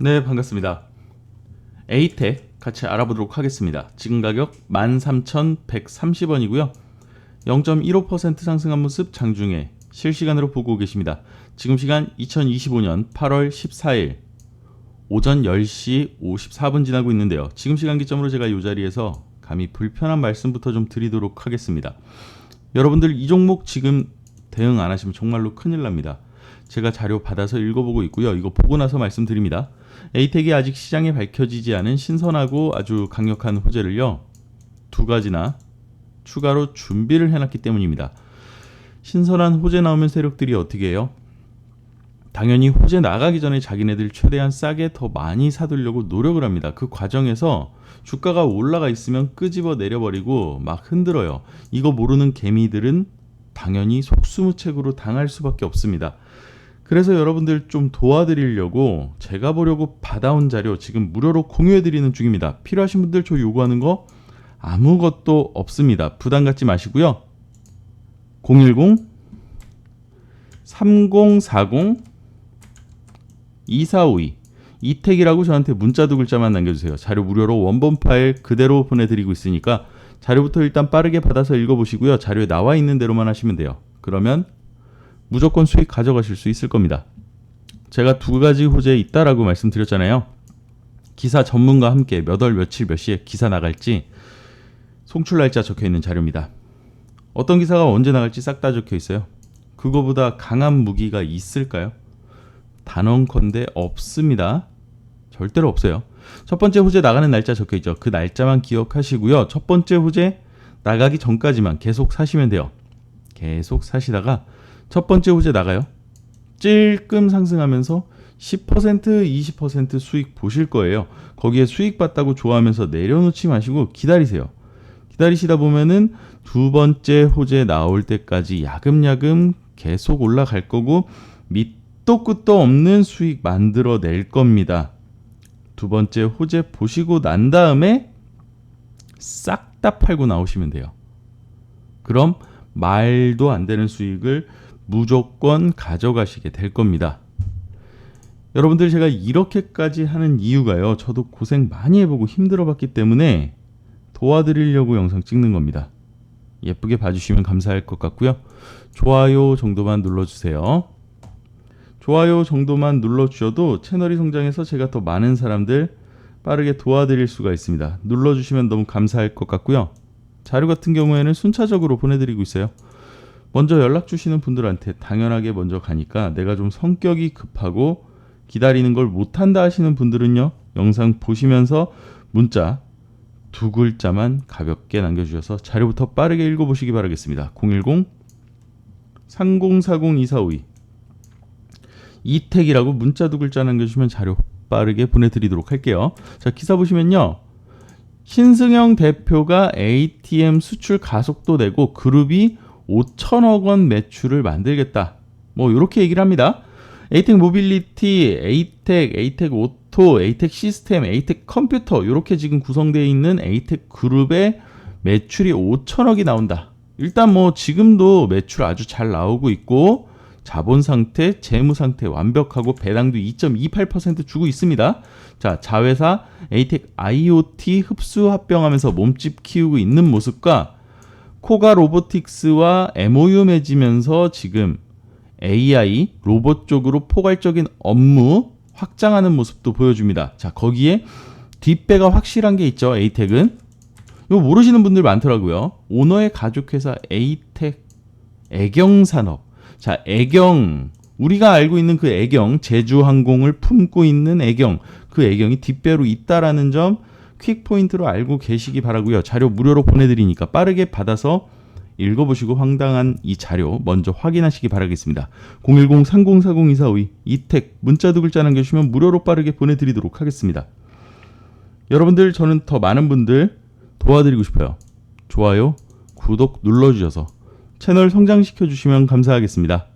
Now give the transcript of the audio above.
네, 반갑습니다. 에이텍 같이 알아보도록 하겠습니다. 지금 가격 13,130원이고요. 0.15% 상승한 모습 장중에 실시간으로 보고 계십니다. 지금 시간 2025년 8월 14일 오전 10시 54분 지나고 있는데요. 지금 시간 기점으로 제가 이 자리에서 감히 불편한 말씀부터 좀 드리도록 하겠습니다. 여러분들 이 종목 지금 대응 안 하시면 정말로 큰일 납니다. 제가 자료 받아서 읽어보고 있고요. 이거 보고 나서 말씀드립니다. 에이텍이 아직 시장에 밝혀지지 않은 신선하고 아주 강력한 호재를요. 두 가지나 추가로 준비를 해놨기 때문입니다. 신선한 호재 나오면 세력들이 어떻게 해요? 당연히 호재 나가기 전에 자기네들 최대한 싸게 더 많이 사두려고 노력을 합니다. 그 과정에서 주가가 올라가 있으면 끄집어 내려버리고 막 흔들어요. 이거 모르는 개미들은 당연히 속수무책으로 당할 수밖에 없습니다. 그래서 여러분들 좀 도와드리려고 제가 보려고 받아온 자료 지금 무료로 공유해드리는 중입니다. 필요하신 분들 저 요구하는 거 아무것도 없습니다. 부담 갖지 마시고요. 010 3040 2452 이택이라고 저한테 문자 두 글자만 남겨주세요. 자료 무료로 원본 파일 그대로 보내드리고 있으니까 자료부터 일단 빠르게 받아서 읽어보시고요. 자료에 나와 있는 대로만 하시면 돼요. 그러면 무조건 수익 가져가실 수 있을 겁니다. 제가 두 가지 호재 있다라고 말씀드렸잖아요. 기사 전문가 함께 몇 월 며칠 몇 시에 기사 나갈지 송출 날짜 적혀 있는 자료입니다. 어떤 기사가 언제 나갈지 싹 다 적혀 있어요. 그거보다 강한 무기가 있을까요? 단언컨대 없습니다. 절대로 없어요. 첫 번째 호재 나가는 날짜 적혀 있죠. 그 날짜만 기억하시고요. 첫 번째 호재 나가기 전까지만 계속 사시면 돼요. 계속 사시다가 첫 번째 호재 나가요. 찔끔 상승하면서 10% 20% 수익 보실 거예요. 거기에 수익 봤다고 좋아하면서 내려놓지 마시고 기다리세요. 기다리시다 보면은 두 번째 호재 나올 때까지 야금야금 계속 올라갈 거고 밑도 끝도 없는 수익 만들어 낼 겁니다. 두 번째 호재 보시고 난 다음에 싹 다 팔고 나오시면 돼요. 그럼 말도 안 되는 수익을 무조건 가져가시게 될 겁니다. 여러분들 제가 이렇게까지 하는 이유가요. 저도 고생 많이 해보고 힘들어 봤기 때문에 도와드리려고 영상 찍는 겁니다. 예쁘게 봐주시면 감사할 것 같고요. 좋아요 정도만 눌러주세요. 좋아요 정도만 눌러주셔도 채널이 성장해서 제가 더 많은 사람들 빠르게 도와드릴 수가 있습니다. 눌러주시면 너무 감사할 것 같고요. 자료 같은 경우에는 순차적으로 보내드리고 있어요. 먼저 연락 주시는 분들한테 당연하게 먼저 가니까 내가 좀 성격이 급하고 기다리는 걸 못한다 하시는 분들은요. 영상 보시면서 문자 두 글자만 가볍게 남겨주셔서 자료부터 빠르게 읽어보시기 바라겠습니다. 010 3040 2452 이택이라고 문자 두 글자 남겨주시면 자료 빠르게 보내드리도록 할게요. 자 기사 보시면요. 신승영 대표가 ATM 수출 가속도 내고 그룹이 5천억 원 매출을 만들겠다. 뭐 이렇게 얘기를 합니다. 에이텍 모빌리티, 에이텍, 에이텍 오토, 에이텍 시스템, 에이텍 컴퓨터 이렇게 지금 구성되어 있는 에이텍 그룹의 매출이 5천억이 나온다. 일단 뭐 지금도 매출 아주 잘 나오고 있고 자본 상태, 재무 상태 완벽하고 배당도 2.28% 주고 있습니다. 자, 자회사 에이텍 IoT 흡수 합병하면서 몸집 키우고 있는 모습과 코가 로보틱스와 MOU 맺으면서 지금 AI 로봇 쪽으로 포괄적인 업무 확장하는 모습도 보여줍니다. 자, 거기에 뒷배가 확실한 게 있죠. 에이텍은 이거 모르시는 분들 많더라고요. 오너의 가족회사 에이텍 애경산업. 자, 애경 우리가 알고 있는 그 애경 제주항공을 품고 있는 애경 그 애경이 뒷배로 있다라는 점 퀵 포인트로 알고 계시기 바라고요. 자료 무료로 보내드리니까 빠르게 받아서 읽어보시고 황당한 이 자료 먼저 확인하시기 바라겠습니다. 010-3040-2452 이택 문자 두 글자 남겨주시면 무료로 빠르게 보내드리도록 하겠습니다. 여러분들 저는 더 많은 분들 도와드리고 싶어요. 좋아요, 구독 눌러주셔서 채널 성장시켜 주시면 감사하겠습니다.